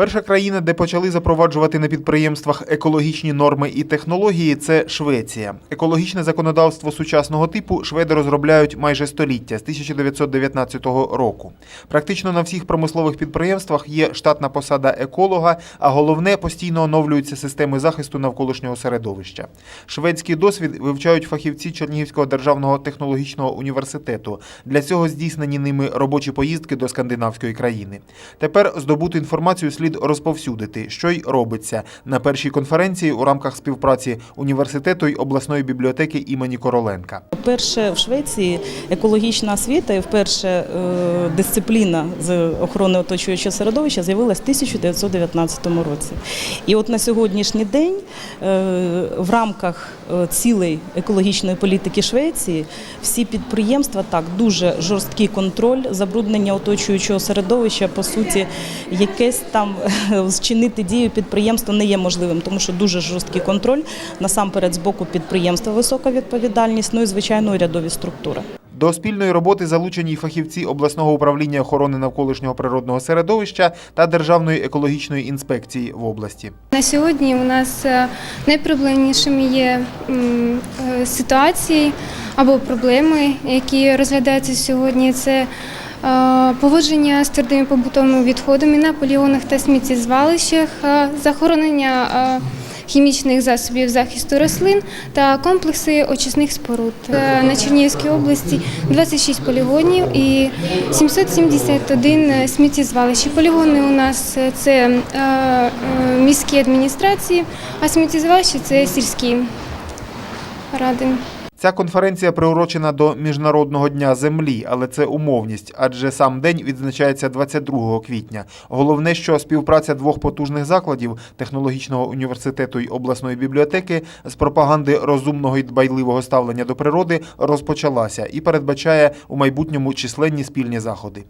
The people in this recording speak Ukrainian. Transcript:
Перша країна, де почали запроваджувати на підприємствах екологічні норми і технології, це Швеція. Екологічне законодавство сучасного типу шведи розробляють майже століття з 1919 року. Практично на всіх промислових підприємствах є штатна посада еколога, а головне постійно оновлюються системи захисту навколишнього середовища. Шведський досвід вивчають фахівці Чернігівського державного технологічного університету. Для цього здійснені ними робочі поїздки до скандинавської країни. Тепер здобуту інформацію слід розповсюдити, що й робиться на першій конференції у рамках співпраці університету й обласної бібліотеки імені Короленка. Вперше в Швеції екологічна освіта і вперше е, дисципліна з охорони оточуючого середовища з'явилась в 1919 році. І от на сьогоднішній день е, в рамках е, цілей екологічної політики Швеції всі підприємства так дуже жорсткий контроль, забруднення оточуючого середовища, по суті, якесь там зчинити дію підприємства не є можливим, тому що дуже жорсткий контроль насамперед з боку підприємства висока відповідальність, ну і звичайно урядові структури. До спільної роботи залучені й фахівці обласного управління охорони навколишнього природного середовища та Державної екологічної інспекції в області. На сьогодні у нас е, найпроблемнішими є е, ситуації або проблеми, які розглядаються сьогодні. Це е, поводження з твердими побутовими відходами на полігонах та сміттєзвалищах, е, захоронення е, хімічних засобів захисту рослин та комплекси очисних споруд. Е, На Чернігівській області 26 полігонів і 771 сміттєзвалища. Полігони у нас е, це е, е, міські адміністрації, а сміттєзвалища це сільські ради. Ця конференція приурочена до Міжнародного дня землі, але це умовність, адже сам день відзначається 22 квітня. Головне, що співпраця двох потужних закладів технологічного університету й обласної бібліотеки з пропаганди розумного і дбайливого ставлення до природи розпочалася і передбачає у майбутньому численні спільні заходи.